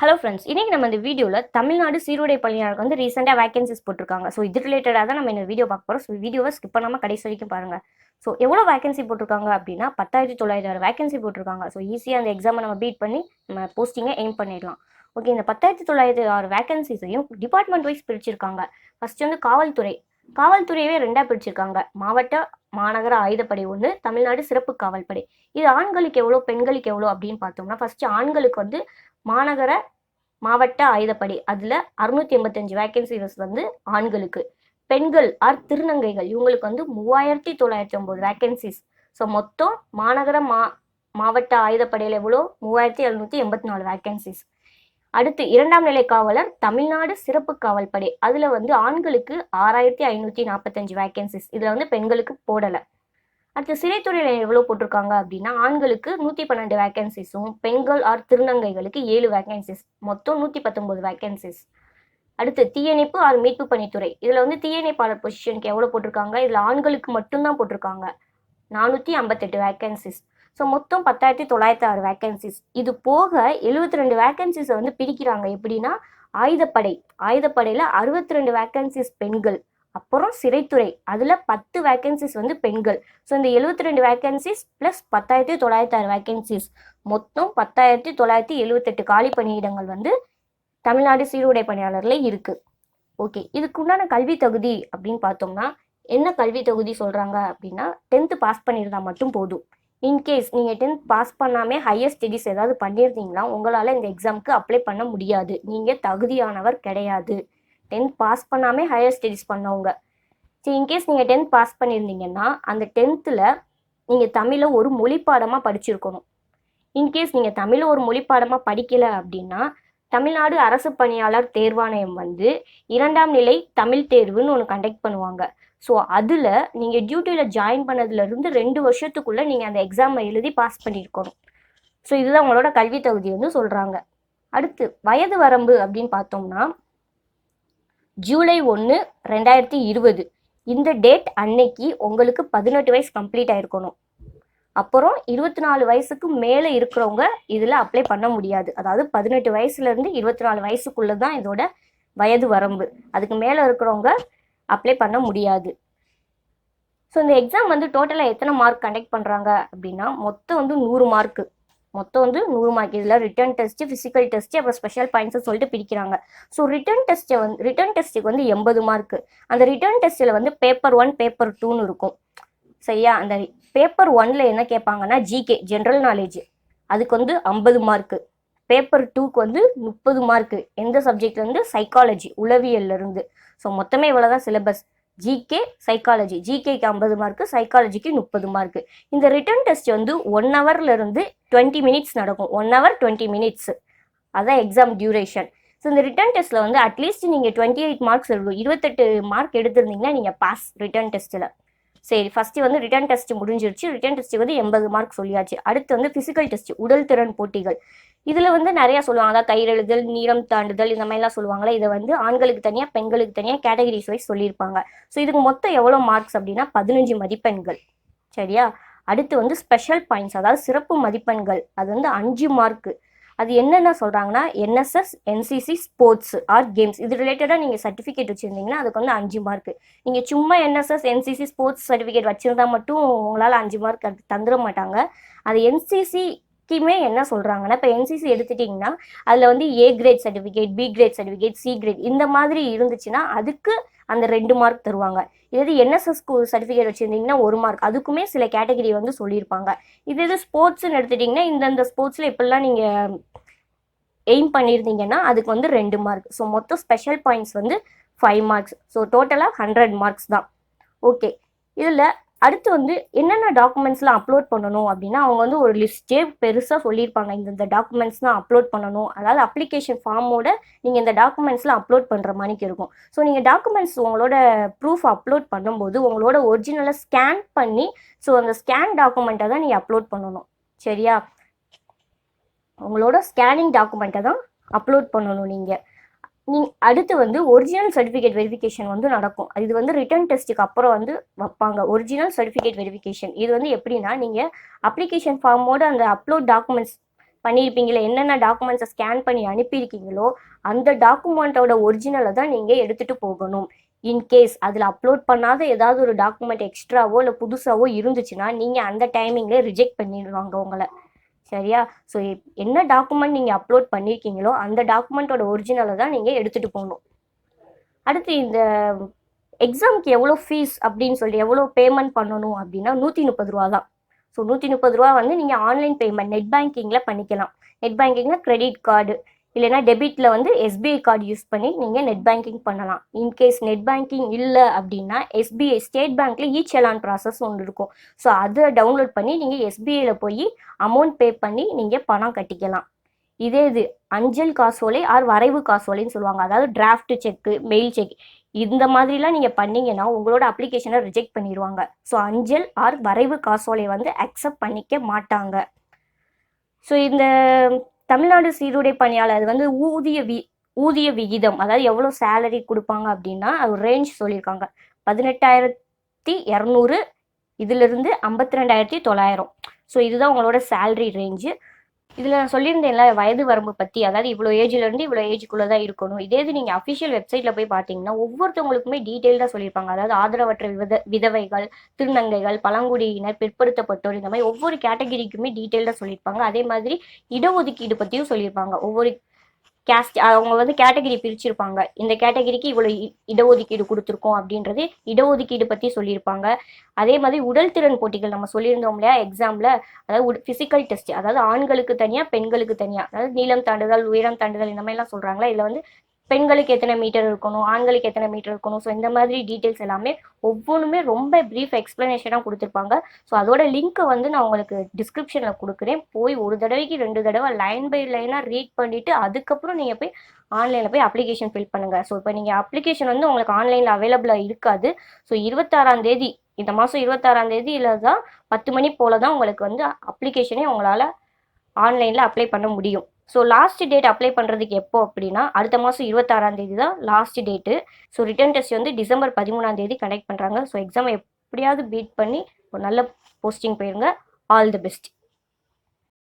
Hello friends இன்னைக்கு நம்ம இந்த வீடியோவில் தமிழ்நாடு சீருடை பணியாளருக்கு வந்து ரீசெண்டாக வேகன்சிஸ் போட்டிருக்காங்க. ஸோ இது ரிலேட்டடாக தான் நம்ம இந்த வீடியோ பார்க்க போகிறோம் ஸோ வீடியோவை ஸ்கிப் பண்ணாமல் கடைசி வரைக்கும் பாருங்கள் ஸோ எவ்வளோ வேகன்சி போட்டிருக்காங்க அப்படின்னா பத்தாயிரத்தி தொள்ளாயிரம் வேகன்சி போட்டிருக்காங்க. ஸோ ஈஸியாக அந்த எக்ஸாமை நம்ம பீட் பண்ணி நம்ம போஸ்டிங்கை எய்ம் பண்ணிடலாம். ஓகே இந்த பத்தாயிரத்தி தொள்ளாயிரத்தி ஆறு வேகன்சிஸையும் டிபார்ட்மெண்ட் வைஸ் பிரிச்சிருக்காங்க. ஃபர்ஸ்ட் வந்து காவல்துறை. காவல்துறையவே ரெண்டாக பிரிச்சிருக்காங்க. மாவட்ட மாநகர ஆயுதப்படை ஒன்று தமிழ்நாடு சிறப்பு காவல்படை. இது ஆண்களுக்கு எவ்வளோ பெண்களுக்கு எவ்வளோ அப்படின்னு பார்த்தோம்னா ஃபர்ஸ்ட் ஆண்களுக்கு வந்து மாநகர மாவட்ட ஆயுதப்படை. அதில் அறுநூத்தி எண்பத்தஞ்சு வேகன்சிஸ் வந்து ஆண்களுக்கு. பெண்கள் ஆர் திருநங்கைகள். இவங்களுக்கு வந்து மூவாயிரத்தி தொள்ளாயிரத்தி ஒம்பது வேகன்சிஸ் ஸோ மொத்தம் மாநகர மா மாவட்ட ஆயுதப்படையில் எவ்வளோ மூவாயிரத்தி எழுநூற்றி எண்பத்தி நாலு வேகன்சிஸ் அடுத்து இரண்டாம் நிலை காவலர் தமிழ்நாடு சிறப்பு காவல்படை. அதில் வந்து ஆண்களுக்கு ஆறாயிரத்தி ஐநூற்றி நாற்பத்தஞ்சு வேக்கன்சிஸ் இதில் வந்து பெண்களுக்கு போடலை. அடுத்து சிறைத்துறையில் எவ்வளோ போட்டிருக்காங்க அப்படின்னா ஆண்களுக்கு நூற்றி பன்னெண்டு வேக்கன்சிஸும் பெண்கள் ஆர் திருநங்கைகளுக்கு ஏழு வேக்கன்சிஸ் மொத்தம் நூற்றி பத்தொம்போது வேக்கன்சிஸ் அடுத்து தீயணைப்பு ஆர் மீட்பு பணித்துறை. இதில் வந்து தீயணைப்பாளர் பொசிஷனுக்கு எவ்வளோ போட்டிருக்காங்க? இதில் ஆண்களுக்கு மட்டும்தான் போட்டிருக்காங்க. நானூற்றி ஐம்பத்தெட்டு வேக்கன்சிஸ் ஸோ மொத்தம் பத்தாயிரத்தி தொள்ளாயிரத்தி ஆறு வேக்கன்சிஸ் இது போக எழுபத்தி ரெண்டு வேக்கன்சிஸை வந்து பிரிக்கிறாங்க. எப்படின்னா ஆயுதப்படை. ஆயுதப்படையில் அறுபத்தி ரெண்டு வேக்கன்சிஸ் பெண்கள். அப்புறம் சிறைத்துறை. அதில் பத்து வேக்கன்சிஸ் வந்து பெண்கள். ஸோ இந்த எழுபத்தி ரெண்டு வேக்கன்சிஸ் ப்ளஸ் பத்தாயிரத்தி தொள்ளாயிரத்தி ஆறு வேக்கன்சிஸ் மொத்தம் பத்தாயிரத்தி தொள்ளாயிரத்தி எழுபத்தெட்டு காலி பணியிடங்கள் வந்து தமிழ்நாடு சீருடை பணியாளரில் இருக்குது ஓகே இதுக்குண்டான கல்வி தகுதி அப்படின்னு பார்த்தோம்னா என்ன கல்வி தகுதி சொல்கிறாங்க அப்படின்னா டென்த்து பாஸ் பண்ணியிருந்தா மட்டும் போதும். இன்கேஸ் நீங்கள் டென்த் பாஸ் பண்ணாமே ஹையர் ஸ்டடீஸ் ஏதாவது பண்ணியிருந்தீங்கன்னா உங்களால் இந்த எக்ஸாமுக்கு அப்ளை பண்ண முடியாது. நீங்கள் தகுதியானவர் கிடையாது. டென்த் பாஸ் பண்ணாமே ஹையர் ஸ்டடீஸ் பண்ணவங்க. சரி இன்கேஸ் நீங்கள் டென்த் பாஸ் பண்ணியிருந்தீங்கன்னா அந்த டென்த்தில் நீங்கள் தமிழை ஒரு மொழி பாடமாக படிச்சிருக்கணும் இன்கேஸ் நீங்கள் தமிழை ஒரு மொழி பாடமாக படிக்கலை அப்படின்னா தமிழ்நாடு அரசு பணியாளர் தேர்வாணையம் வந்து இரண்டாம் நிலை தமிழ் தேர்வுன்னு ஒன்று கண்டக்ட் பண்ணுவாங்க. ஸோ அதில் நீங்கள் டியூட்டியில் ஜாயின் பண்ணதுலேருந்து ரெண்டு வருஷத்துக்குள்ளே நீங்கள் அந்த எக்ஸாமை எழுதி பாஸ் பண்ணியிருக்கணும். ஸோ இதுதான் உங்களோட கல்வி தகுதி வந்து சொல்கிறாங்க அடுத்து வயது வரம்பு அப்படின்னு பார்த்தோம்னா ஜூலை ஒன்று ரெண்டாயிரத்தி இருபது. இந்த டேட் அன்னைக்கு உங்களுக்கு பதினெட்டு வயசு கம்ப்ளீட் ஆயிருக்கணும். அப்புறம் இருபத்தி நாலு வயசுக்கு மேலே இருக்கிறவங்க இதில் அப்ளை பண்ண முடியாது. அதாவது பதினெட்டு வயசுலேருந்து இருபத்தி நாலு வயசுக்குள்ளே தான் இதோட வயது வரம்பு. அதுக்கு மேலே இருக்கிறவங்க அப்ளை பண்ண முடியாது. ஸோ இந்த எக்ஸாம் வந்து டோட்டலாக எத்தனை மார்க் கண்டக்ட் பண்ணுறாங்க அப்படின்னா மொத்தம் வந்து நூறு மார்க்கு மொத்தம் வந்து நூறு மார்க் இதில் ரிட்டன் டெஸ்ட் ஃபிசிக்கல் டெஸ்ட் அப்புறம் ஸ்பெஷல் பாயிண்ட்ஸ் சொல்லிட்டு பிரிக்கிறாங்க. ஸோ ரிட்டன் டெஸ்ட்டை வந்து ரிட்டன் டெஸ்ட்டுக்கு வந்து எண்பது மார்க்கு அந்த ரிட்டன் டெஸ்ட்டில் வந்து பேப்பர் ஒன் பேப்பர் டூன்னு இருக்கும். சரியா? அந்த பேப்பர் ஒன்ல என்ன கேட்பாங்கன்னா ஜிகே ஜென்ரல் நாலேஜ் அதுக்கு வந்து ஐம்பது மார்க்கு பேப்பர் டூக்கு வந்து முப்பது மார்க்கு எந்த சப்ஜெக்ட்ல இருந்து? சைக்காலஜி உளவியல்ல இருந்து. ஸோ மொத்தமே இவ்வளோதான் சிலபஸ் ஜிகே சைக்காலஜி ஜிகேக்கு ஐம்பது மார்க்கு சைக்காலஜிக்கு முப்பது மார்க்கு இந்த ரிட்டன் டெஸ்ட் வந்து ஒன் ஹவர்ல இருந்து டுவெண்ட்டி மினிட்ஸ் நடக்கும். ஒன் ஹவர் டுவெண்ட்டி மினிட்ஸ் அதான் எக்ஸாம் டியூரேஷன் ஸோ இந்த ரிட்டன் டெஸ்ட்டில் வந்து அட்லீஸ்ட் நீங்கள் டுவெண்ட்டி எயிட் மார்க்ஸ் இருக்கும் இருபத்தெட்டு மார்க் எடுத்திருந்தீங்கன்னா நீங்கள் பாஸ் ரிட்டன் டெஸ்ட்டில் சரி ஃபஸ்ட்டு வந்து ரிட்டன் டெஸ்ட் முடிஞ்சிருச்சு. ரிட்டன் டெஸ்ட்டுக்கு வந்து எண்பது மார்க் சொல்லியாச்சு. அடுத்து வந்து ஃபிசிக்கல் டெஸ்ட் உடல் திறன் போட்டிகள். இதில் வந்து நிறையா சொல்லுவாங்க. அதாவது கையெழுதல் நீளம் தாண்டுதல் இந்த மாதிரிலாம் சொல்லுவாங்களே இதை வந்து ஆண்களுக்கு தனியாக பெண்களுக்கு தனியாக கேட்டகரிஸ் வைஸ் சொல்லியிருப்பாங்க. ஸோ இதுக்கு மொத்தம் எவ்வளோ மார்க்ஸ் அப்படின்னா பதினஞ்சு மதிப்பெண்கள். சரியா? அடுத்து வந்து ஸ்பெஷல் பாயிண்ட்ஸ் அதாவது சிறப்பு மதிப்பெண்கள். அது வந்து அஞ்சு மார்க்கு அது என்னென்ன சொல்கிறாங்கன்னா NSS NCC sports or games இது ரிலேட்டடாக நீங்கள் சர்டிஃபிகேட் வச்சுருந்தீங்கன்னா அதுக்கு வந்து அஞ்சு மார்க்கு நீங்கள் சும்மா என்எஸ்எஸ் என்சிசி ஸ்போர்ட்ஸ் சர்டிஃபிகேட் வச்சுருந்தா மட்டும் உங்களால் அஞ்சு மார்க் அது தந்துட மாட்டாங்க. அது என்சிசி என்சிசிக்குமே என்ன சொல்கிறாங்கன்னா இப்போ என்சிசி எடுத்துட்டிங்கன்னா அதில் வந்து A grade certificate B grade certificate C grade இந்த மாதிரி இருந்துச்சுன்னா அதுக்கு அந்த ரெண்டு மார்க் தருவாங்க. இது என்எஸ்எஸ் சர்டிஃபிகேட் வச்சுருந்தீங்கன்னா ஒரு மார்க் அதுக்குமே சில கேட்டகரி வந்து சொல்லியிருப்பாங்க. இது இது ஸ்போர்ட்ஸ்னு எடுத்துட்டிங்கன்னா இந்தந்த ஸ்போர்ட்ஸில் இப்படிலாம் நீங்கள் எய்ம் பண்ணியிருந்தீங்கன்னா அதுக்கு வந்து ரெண்டு மார்க் ஸோ மொத்தம் ஸ்பெஷல் பாயிண்ட்ஸ் வந்து ஃபைவ் மார்க்ஸ் ஸோ டோட்டலாக ஹண்ட்ரட் மார்க்ஸ் தான். ஓகே இதில் அடுத்து வந்து என்னென்ன டாக்குமெண்ட்ஸ்லாம் அப்லோட் பண்ணணும் அப்படின்னா அவங்க வந்து ஒரு லிஸ்ட்டே பெருசாக சொல்லியிருப்பாங்க. இந்த டாக்குமெண்ட்ஸ் தான் அப்லோட் பண்ணணும். அதாவது அப்ளிகேஷன் ஃபார்மோட நீங்கள் இந்த டாக்குமெண்ட்ஸ்லாம் அப்லோட் பண்ணுற மாதிரிக்கு இருக்கும். ஸோ நீங்கள் டாக்குமெண்ட்ஸ் உங்களோட ப்ரூஃப் அப்லோட் பண்ணும்போது உங்களோட ஒரிஜினலை ஸ்கேன் பண்ணி ஸோ அந்த ஸ்கேன் டாக்குமெண்ட்டை தான் நீங்கள் அப்லோட் பண்ணணும். சரியா? உங்களோட ஸ்கேனிங் டாக்குமெண்ட்டை தான் அப்லோட் பண்ணணும் நீங்கள் நீ அடுத்து வந்து ஒரிஜினல் சர்டிஃபிகேட் வெரிஃபிகேஷன் வந்து நடக்கும். இது வந்து ரிட்டர்ன் டெஸ்ட்டுக்கு அப்புறம் வந்து வைப்பாங்க. ஒரிஜினல் சர்டிஃபிகேட் வெரிஃபிகேஷன் இது வந்து எப்படின்னா நீங்கள் அப்ளிகேஷன் ஃபார்மோட அந்த அப்லோட் டாக்குமெண்ட்ஸ் பண்ணியிருப்பீங்களே என்னென்ன டாக்குமெண்ட்ஸை ஸ்கேன் பண்ணி அனுப்பியிருக்கீங்களோ அந்த டாக்குமெண்ட்டோட ஒரிஜினலை தான் நீங்கள் எடுத்துகிட்டு போகணும். இன்கேஸ் அதில் அப்லோட் பண்ணாத ஏதாவது ஒரு டாக்குமெண்ட் எக்ஸ்ட்ராவோ இல்லை புதுசாவோ இருந்துச்சுன்னா நீங்கள் அந்த டைமிங்கில் ரிஜெக்ட் பண்ணிடுவாங்க உங்களை. சரியா? ஸோ என்ன டாக்குமெண்ட் நீங்கள் அப்லோட் பண்ணியிருக்கீங்களோ அந்த டாக்குமெண்ட்டோட ஒரிஜினலை தான் நீங்கள் எடுத்துகிட்டு போகணும். அடுத்து இந்த எக்ஸாம்க்கு எவ்வளோ ஃபீஸ் அப்படின்னு சொல்லி எவ்வளோ பேமெண்ட் பண்ணணும் அப்படின்னா நூற்றி முப்பது ரூபா தான். ஸோ நூற்றி முப்பது ரூபா வந்து நீங்கள் ஆன்லைன் பேமெண்ட் நெட் பேங்கிங்கில் பண்ணிக்கலாம். நெட் பேங்கிங்கில் கிரெடிட் கார்டு இல்லைன்னா டெபிட்டில் வந்து எஸ்பிஐ கார்டு யூஸ் பண்ணி நீங்கள் நெட் பேங்கிங் பண்ணலாம். இன்கேஸ் நெட் பேங்கிங் இல்லை அப்படின்னா எஸ்பிஐ ஸ்டேட் பேங்க்கில் இ செலான் ப்ராசஸ் ஒன்று இருக்கும். ஸோ அதை டவுன்லோட் பண்ணி நீங்கள் எஸ்பிஐயில் போய் அமௌண்ட் பே பண்ணி நீங்கள் பணம் கட்டிக்கலாம். இதே இது அஞ்சல் காசோலை ஆர் வரைவு காசோலைன்னு சொல்லுவாங்க. அதாவது டிராஃப்ட் செக்கு மெயில் செக் இந்த மாதிரிலாம் நீங்கள் பண்ணீங்கன்னா உங்களோட அப்ளிகேஷனை ரிஜெக்ட் பண்ணிடுவாங்க ஸோ அஞ்சல் ஆர் வரைவு காசோலை வந்து அக்செப்ட் பண்ணிக்க மாட்டாங்க. ஸோ இந்த தமிழ்நாடு சீருடை பணியாளர் அது வந்து ஊதிய வி ஊதிய விகிதம் அதாவது எவ்வளோ சேலரி கொடுப்பாங்க அப்படின்னா அது ரேஞ்ச் சொல்லியிருக்காங்க. பதினெட்டாயிரத்தி இரநூறு இதிலிருந்து ஐம்பத்தி ரெண்டாயிரத்தி தொள்ளாயிரம். ஸோ இதுதான் உங்களோட சேலரி ரேஞ்சு இதில் நான் சொல்லியிருந்தேன்ல வயது வரம்பு பற்றி அதாவது இவ்வளோ ஏஜ்லேருந்து இவ்வளோ ஏஜுக்குள்ளே தான் இருக்கணும். இதே இது நீங்கள் அஃபிஷியல் வெப்சைட்டில் போய் பார்த்தீங்கன்னா ஒவ்வொருத்தவங்களுக்குமே டீட்டெயில்டாக சொல்லியிருப்பாங்க. அதாவது ஆதரவற்ற வித விதவைகள் திருநங்கைகள் பழங்குடியினர் பிற்படுத்தப்பட்டோர் இந்த மாதிரி ஒவ்வொரு கேட்டகிரிக்குமே டீட்டெயில்டாக சொல்லியிருப்பாங்க. அதே மாதிரி இடஒதுக்கீடு பற்றியும் சொல்லியிருப்பாங்க. ஒவ்வொரு கேஸ்ட் அவங்க வந்து கேட்டகிரி பிரிச்சிருப்பாங்க. இந்த கேட்டகிரிக்கு இவ்வளோ இடஒதுக்கீடு கொடுத்துருக்கோம் அப்படின்றது இடஒதுக்கீடு பற்றி சொல்லியிருப்பாங்க. அதே மாதிரி உடல் திறன் போட்டிகள் நம்ம சொல்லியிருந்தோம் இல்லையா? எக்ஸாமில் அதாவது ஃபிசிக்கல் டெஸ்ட் அதாவது ஆண்களுக்கு தனியாக பெண்களுக்கு தனியாக அதாவது நீளம் தாண்டுதல் உயரம் தாண்டுதல் இந்த மாதிரிலாம் சொல்கிறாங்களா இதில் வந்து பெண்களுக்கு எத்தனை மீட்டர் இருக்கணும் ஆண்களுக்கு எத்தனை மீட்டர் இருக்கணும் ஸோ இந்த மாதிரி டீட்டெயில்ஸ் எல்லாமே ஒவ்வொன்றுமே ரொம்ப ப்ரீஃப் எக்ஸ்ப்ளனேஷனாக கொடுத்துருப்பாங்க. ஸோ அதோட லிங்க்கை வந்து நான் உங்களுக்கு டிஸ்கிரிப்ஷனில் கொடுக்குறேன். போய் ஒரு தடவைக்கு ரெண்டு தடவை லைன் பை லைனாக ரீட் பண்ணிவிட்டு அதுக்கப்புறம் நீங்கள் போய் ஆன்லைனில் போய் அப்ளிகேஷன் ஃபில் பண்ணுங்கள் ஸோ இப்போ நீங்கள் அப்ளிகேஷன் வந்து உங்களுக்கு ஆன்லைனில் அவைலபிளாக இருக்காது. ஸோ இருபத்தாறாம் தேதி இந்த மாதம் இருபத்தாறாம் இல்லை தான் பத்து மணி போல் தான் உங்களுக்கு வந்து அப்ளிகேஷனே உங்களால் ஆன்லைனில் அப்ளை பண்ண முடியும். ஸோ லாஸ்ட் டேட் அப்ளை பண்ணுறதுக்கு எப்போ அப்படின்னா அடுத்த மாதம் இருபத்தாறாம் தேதி தான் last date so return test வந்து டிசம்பர் பதிமூணாம் தேதி கண்டக்ட் பண்ணுறாங்க ஸோ எக்ஸாமை எப்படியாவது பீட் பண்ணி ஒரு நல்ல போஸ்டிங் போயிருங்க. All the best